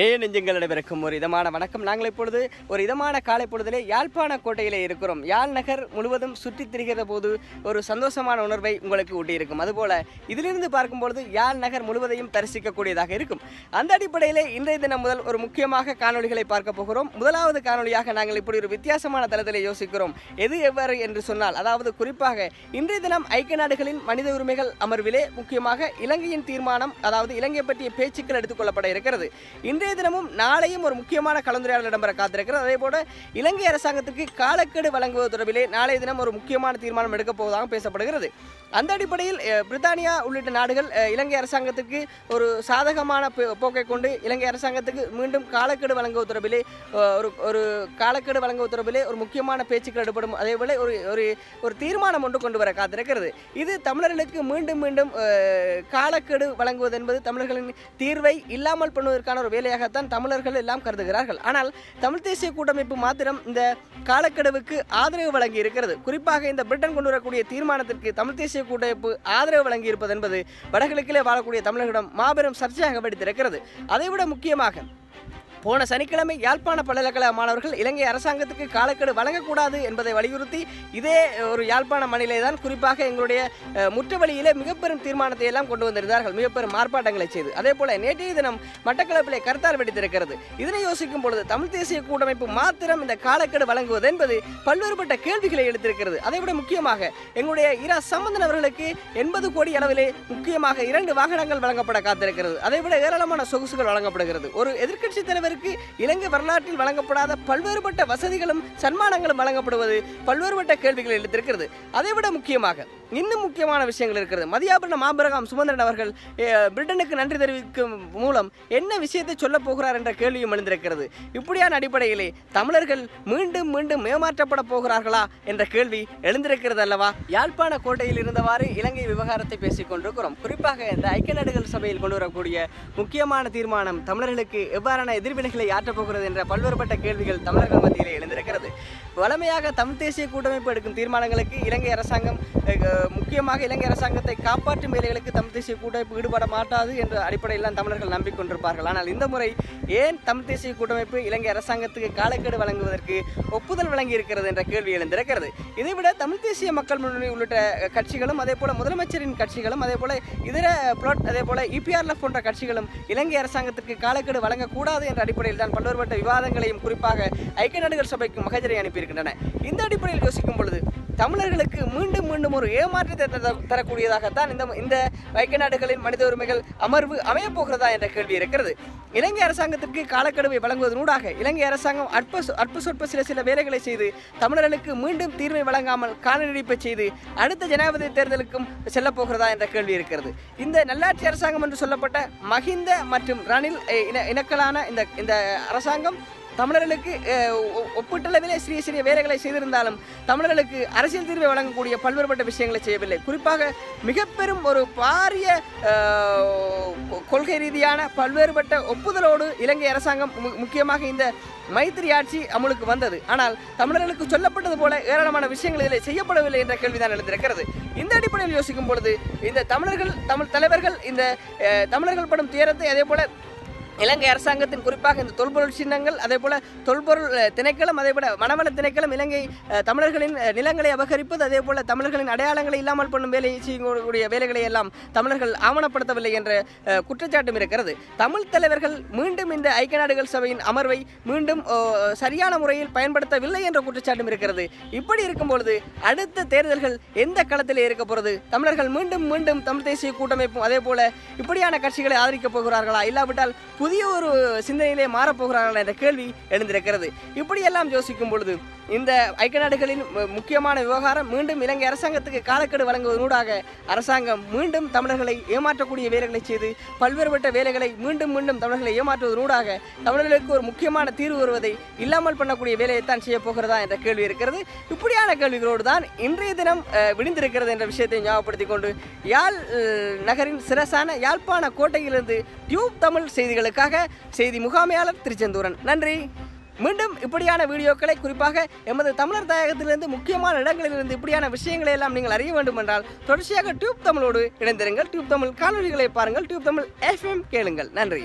நேய நெஞ்சங்களிடமிருக்கும் ஒரு இதமான வணக்கம். நாங்கள் இப்பொழுது ஒரு இதமான காலை பொழுதிலே யாழ்ப்பாண கோட்டையிலே இருக்கிறோம். யாழ் நகர் முழுவதும் சுற்றித் திரிகிற போது ஒரு சந்தோஷமான உணர்வை உங்களுக்கு ஊட்டியிருக்கும். அதுபோல இதிலிருந்து பார்க்கும்பொழுது யாழ் நகர் முழுவதையும் தரிசிக்கக்கூடியதாக இருக்கும். அந்த அடிப்படையிலே இன்றைய தினம் முதல் ஒரு முக்கியமாக காணொளிகளை பார்க்க போகிறோம். முதலாவது காணொளியாக நாங்கள் இப்படி ஒரு வித்தியாசமான தளத்திலே யோசிக்கிறோம். எது எவ்வாறு என்று சொன்னால் அதாவது குறிப்பாக இன்றைய தினம் ஐக்கிய நாடுகளின் மனித உரிமைகள் அமர்விலே முக்கியமாக இலங்கையின் தீர்மானம் அதாவது இலங்கை பற்றிய பேச்சுக்கள் எடுத்துக்கொள்ளப்பட இருக்கிறது. இன்றைய தினமும் நாளையும் ஒரு முக்கியமான கலந்துரையாடல் இடம்பெற காத்திருக்கிறது. அதே போல இலங்கை அரசாங்கத்திற்கு காலக்கெடு வழங்குவது தொடர்பிலே நாளைய தினம் ஒரு முக்கியமான தீர்மானம் எடுக்கப் போவதாக பேசப்படுகிறது. அந்த அடிப்படையில் பிரித்தானியா உள்ளிட்ட நாடுகள் இலங்கை அரசாங்கத்துக்கு ஒரு சாதகமான போக்கை கொண்டு இலங்கை அரசாங்கத்துக்கு மீண்டும் காலக்கெடு வழங்குவது தொடர்பிலே ஒரு ஒரு காலக்கெடு வழங்குவது தொடர்பிலே ஒரு முக்கியமான பேச்சுக்கள் எடுப்படும் அதேபோல ஒரு ஒரு ஒரு தீர்மானம் ஒன்று கொண்டு வர காத்திருக்கிறது. இது தமிழர்களுக்கு மீண்டும் மீண்டும் காலக்கெடு வழங்குவது என்பது தமிழர்களின் தீர்வை இல்லாமல் பண்ணுவதற்கான ஒரு வேலை வேலையாகத்தான் தமிழர்கள் எல்லாம் கருதுகிறார்கள். ஆனால் தமிழ் தேசிய கூட்டமைப்பு மாத்திரம் இந்த காலக்கெடுவுக்கு ஆதரவு வழங்கி இருக்கிறது குறிப்பாக இந்த பிரிட்டன் கொண்டு வரக்கூடிய தீர்மானத்திற்கு தமிழ் தேசிய கூட்டமைப்பு ஆதரவு வழங்கி இருப்பது என்பது வடகிழக்கிலே வாழக்கூடிய தமிழர்களிடம் மாபெரும் சர்ச்சையாக வெடித்திருக்கிறது. அதைவிட முக்கியமாக போன சனிக்கிழமை யாழ்ப்பாண பல்கலைக்கழக மாணவர்கள் இலங்கை அரசாங்கத்துக்கு காலக்கெடு வழங்கக்கூடாது என்பதை வலியுறுத்தி இதே ஒரு யாழ்ப்பாண மணிலே தான் குறிப்பாக எங்களுடைய அஹ், முற்றுவழியிலே மிகப்பெரும் தீர்மானத்தை எல்லாம் கொண்டு வந்திருந்தார்கள். மிகப்பெரும் ஆர்ப்பாட்டங்களை செய்து. அதே போல நேற்றைய தினம் மட்டக்களப்பிலே கருத்தார் வெடித்திருக்கிறது. இதனை யோசிக்கும் பொழுது தமிழ் தேசிய கூட்டமைப்பு மாத்திரம் இந்த காலக்கெடு வழங்குவது என்பது பல்வேறுபட்ட கேள்விகளை எழுத்திருக்கிறது. அதைவிட முக்கியமாக எங்களுடைய இரா சம்பந்தன் அவர்களுக்கு எண்பது கோடி அளவிலே முக்கியமாக இரண்டு வாகனங்கள் வழங்கப்பட காத்திருக்கிறது. அதைவிட ஏராளமான சொகுசுகள் வழங்கப்படுகிறது. ஒரு எதிர்க்கட்சி தலைவருக்கு இலங்கை வரலாற்றில் வழங்கப்படாத பல்வேறுபட்ட வசதிகளும் சன்மானங்களும் வழங்கப்படுவது பல்வேறுபட்ட கேள்விகள் எழுத்திருக்கிறது அதைவிட முக்கியமாக இன்னும் முக்கியமான விஷயங்கள் இருக்கிறது. மதியாபுரம் ஆபிரகாம் சுமந்திரன் அவர்கள் பிரிட்டனுக்கு நன்றி தெரிவிக்கும் மூலம் என்ன விஷயத்தை சொல்லப் போகிறார் என்ற கேள்வியும் எழுந்திருக்கிறது. இப்படியான அடிப்படையிலே தமிழர்கள் மீண்டும் மீண்டும் ஏமாற்றப்பட போகிறார்களா என்ற கேள்வி எழுந்திருக்கிறது அல்லவா? யாழ்ப்பாண கோட்டையில் இருந்தவாறு இலங்கை விவகாரத்தை பேசிக் கொண்டிருக்கிறோம். குறிப்பாக இந்த ஐக்கிய நாடுகள் சபையில் கொண்டு வரக்கூடிய முக்கியமான தீர்மானம் தமிழர்களுக்கு எவ்வாறான எதிர்வினைகளை ஆற்றப் போகிறது என்ற பல்வேறுபட்ட கேள்விகள் தமிழர்கள் மத்தியிலே எழுந்திருக்கிறது. வளமையாக தமிழ் தேசிய கூட்டமைப்பு எடுக்கும் தீர்மானங்களுக்கு இலங்கை அரசாங்கம் முக்கியமாக இலங்கை அரசாங்கத்தை காப்பாற்றும் வேலைகளுக்கு தமிழ் தேசிய கூட்டமைப்பு ஈடுபட மாட்டாது என்ற அடிப்படையில் தான் தமிழர்கள் நம்பிக்கொண்டிருப்பார்கள். ஆனால் இந்த முறை ஏன் தமிழ் தேசிய கூட்டமைப்பு இலங்கை அரசாங்கத்துக்கு காலக்கெடு வழங்குவதற்கு ஒப்புதல் வழங்கி இருக்கிறது என்ற கேள்வி எழுந்திருக்கிறது. இதைவிட தமிழ் தேசிய மக்கள் முன்னணி உள்ளிட்ட கட்சிகளும் அதே போல முதலமைச்சரின் கட்சிகளும் அதே போல இதர புளட் அதே போல இபிஆர்எஃப் போன்ற கட்சிகளும் இலங்கை அரசாங்கத்திற்கு காலக்கெடு வழங்கக்கூடாது என்ற அடிப்படையில் தான் பல்வேறுபட்ட விவாதங்களையும் குறிப்பாக ஐக்கிய நாடுகள் சபைக்கு மகஜரை இருக்கின்றன. இந்த அடிப்படையில் யோசிக்கும் பொழுது தமிழர்களுக்கு மீண்டும் மீண்டும் ஒரு ஏமாற்றத்தை தரக்கூடியதாகத்தான் இந்த இந்த வைக்க நாடுகளின் மனித உரிமைகள் அமர்வு அமையப் போகிறதா என்ற கேள்வி இருக்கிறது. இலங்கை அரசாங்கத்திற்கு காலக்கெடுவை வழங்குவதனூடாக இலங்கை அரசாங்கம் அற்ப அற்ப சொற்ப சில சில வேலைகளை செய்து தமிழர்களுக்கு மீண்டும் தீர்வை வழங்காமல் காணொலிப்பை செய்து அடுத்த ஜனாதிபதி தேர்தலுக்கும் செல்லப்போகிறதா என்ற கேள்வி இருக்கிறது. இந்த நல்லாட்சி அரசாங்கம் என்று சொல்லப்பட்ட மஹிந்த மற்றும் ரணில் இன இனக்கலான இந்த இந்த அரசாங்கம் தமிழர்களுக்கு அஹ், ஒப்பீட்டளவிலே சிறிய சிறிய வேலைகளை செய்திருந்தாலும் தமிழர்களுக்கு அரசியல் தீர்வை வழங்கக்கூடிய பல்வேறுபட்ட விஷயங்களை செய்யவில்லை. குறிப்பாக மிக பெரும் ஒரு பாரிய கொள்கை ரீதியான பல்வேறுபட்ட ஒப்புதலோடு இலங்கை அரசாங்கம் மு- முக்கியமாக இந்த மைத்திரி ஆட்சி அமலுக்கு வந்தது. ஆனால் தமிழர்களுக்கு சொல்லப்பட்டது போல ஏராளமான விஷயங்கள் இதில் செய்யப்படவில்லை என்ற கேள்விதான் எழுந்திருக்கிறது. இந்த அடிப்படையில் யோசிக்கும் பொழுது இந்த தமிழர்கள் தமிழ் தலைவர்கள் இந்த தமிழர்கள் படும் துயரத்தை அதே போல இலங்கை அரசாங்கத்தின் குறிப்பாக இந்த தொல்பொருள் சின்னங்கள் அதே போல தொல்பொருள் திணைக்களம் அதே போல வனவள திணைக்களம் இலங்கை தமிழர்களின் நிலங்களை அபகரிப்பது அதே போல தமிழர்களின் அடையாளங்களை இல்லாமல் பண்ணும் வேலை செய்யக்கூடிய வேலைகளை எல்லாம் தமிழர்கள் ஆவணப்படுத்தவில்லை என்ற குற்றச்சாட்டும் இருக்கிறது. தமிழ் தலைவர்கள் மீண்டும் இந்த ஐக்கிய நாடுகள் சபையின் அமர்வை மீண்டும் சரியான முறையில் பயன்படுத்தவில்லை என்ற குற்றச்சாட்டும் இருக்கிறது. இப்படி இருக்கும் பொழுது அடுத்த தேர்தல்கள் எந்த களத்தில் இருக்க போகிறது தமிழர்கள் மீண்டும் மீண்டும் தமிழ் தேசிய கூட்டமைப்பும் அதே போல இப்படியான கட்சிகளை ஆதரிக்கப் போகிறார்களா? இல்லாவிட்டால் புதிய ஒரு சிந்தனையிலே மாறப்போகிறார்களா என்ற கேள்வி எழுந்திருக்கிறது. இப்படியெல்லாம் யோசிக்கும் பொழுது இந்த ஐக்கிய நாடுகளின் முக்கியமான விவகாரம் மீண்டும் இலங்கை அரசாங்கத்துக்கு காலக்கெடு வழங்குவதனூடாக அரசாங்கம் மீண்டும் தமிழர்களை ஏமாற்றக்கூடிய வேலைகளை செய்து பல்வேறுபட்ட வேலைகளை மீண்டும் மீண்டும் தமிழர்களை ஏமாற்றுவதனூடாக தமிழர்களுக்கு ஒரு முக்கியமான தீர்வு வருவதை இல்லாமல் பண்ணக்கூடிய வேலையைத்தான் செய்ய போகிறதா என்ற கேள்வி இருக்கிறது. இப்படியான கேள்விகளோடு தான் இன்றைய தினம் அஹ், விடிந்திருக்கிறது என்ற விஷயத்தை ஞாபகப்படுத்திக் கொண்டு யாழ் நகரின் சிறசான யாழ்ப்பாண கோட்டையிலிருந்து டியூப் தமிழ் செய்திகளுக்காக செய்தி முகாமையாளர் திருச்செந்தூரன். நன்றி. மீண்டும் இப்படியான வீடியோக்களை குறிப்பாக எமது தமிழர் தாயகத்திலிருந்து முக்கியமான இடங்களிலிருந்து இப்படியான விஷயங்களை எல்லாம் நீங்கள் அறிய வேண்டும் என்றால் தொடர்ச்சியாக டியூப் தமிழோடு இணைந்திருங்கள். டியூப் தமிழ் காணொலிகளை பாருங்கள். டியூப் தமிழ் எஃப்எம் கேளுங்கள். நன்றி.